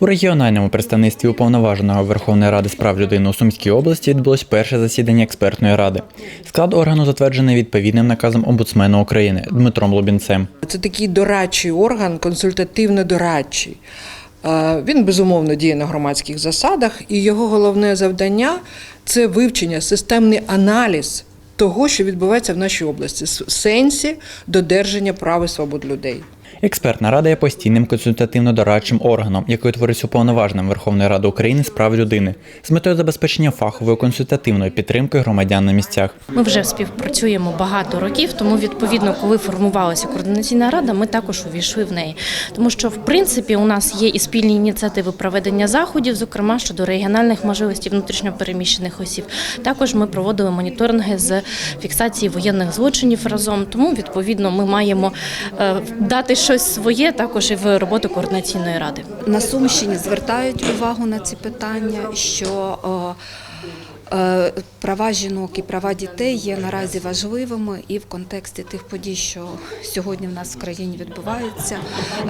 У регіональному представництві уповноваженого Верховної Ради з прав людини у Сумській області відбулось перше засідання експертної ради. Склад органу затверджений відповідним наказом омбудсмена України Дмитром Лубінцем. Це такий дорадчий орган, консультативно-дорадчий. Е, Він безумовно діє на громадських засадах, і його головне завдання це вивчення, системний аналіз того, що відбувається в нашій області, в сенсі додержання прав і свобод людей. Експертна рада є постійним консультативно-дорадчим органом, який утворився уповноваженим Верховної Ради України з прав людини з метою забезпечення фахової консультативної підтримки громадян на місцях. Ми вже співпрацюємо багато років, тому відповідно, коли формувалася координаційна рада, ми також увійшли в неї. Тому що, в принципі, у нас є і спільні ініціативи проведення заходів, зокрема щодо регіональних можливостей внутрішньопереміщених осіб. Також ми проводили моніторинги з фіксації воєнних злочинів разом. Тому відповідно ми маємо е, дати щось своє також і в роботу координаційної ради. На Сумщині звертають увагу на ці питання, що е, е, права жінок і права дітей є наразі важливими, і в контексті тих подій, що сьогодні в нас в країні відбуваються,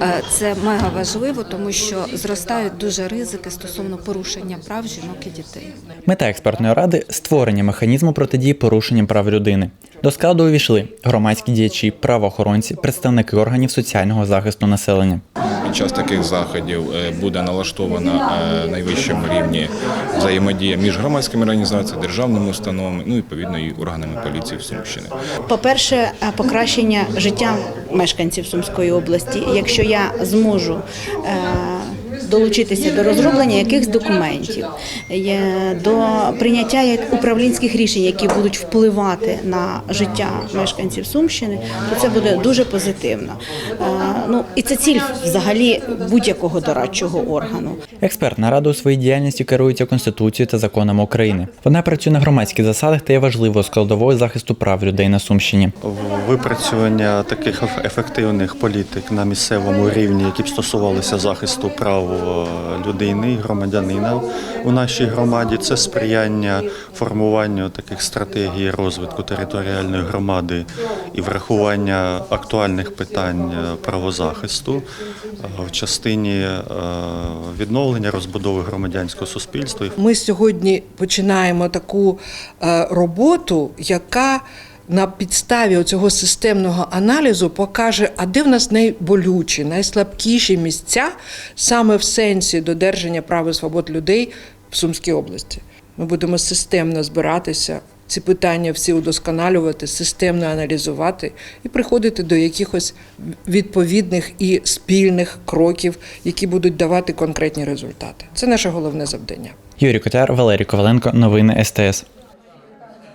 е, це мега важливо, тому що зростають дуже ризики стосовно порушення прав жінок і дітей. Мета експертної ради створення механізму протидії порушенням прав людини. До складу увійшли громадські діячі, правоохоронці, представники органів соціального захисту населення. Під час таких заходів е, буде налаштована е, на найвищому рівні взаємодія між громадськими організаціями, державними установами, ну і відповідно і органами поліції в Сумщини. По-перше, е, покращення життя мешканців Сумської області. Якщо я зможу долучитися до розроблення якихось документів, до прийняття як управлінських рішень, які будуть впливати на життя мешканців Сумщини, то це буде дуже позитивно. Ну і це ціль взагалі будь-якого дорадчого органу. Експертна рада у своїй діяльності керується Конституцією та законами України. Вона працює на громадських засадах та є важливою складовою захисту прав людей на Сумщині. випрацювання таких ефективних політик на місцевому рівні, які б стосувалися захисту прав людини, громадянина у нашій громаді, це сприяння формуванню таких стратегій розвитку територіальної громади і врахування актуальних питань е, правозахисту е, в частині е, відновлення розбудови громадянського суспільства. Ми сьогодні починаємо таку роботу, яка на підставі цього системного аналізу покаже, а де в нас найболючі, найслабкіші місця саме в сенсі додержання прав і свобод людей в Сумській області. Ми будемо системно збиратися, ці питання всі удосконалювати, системно аналізувати і приходити до якихось відповідних і спільних кроків, які будуть давати конкретні результати. Це наше головне завдання. Юрій Котяр, Валерій Коваленко, новини СТС.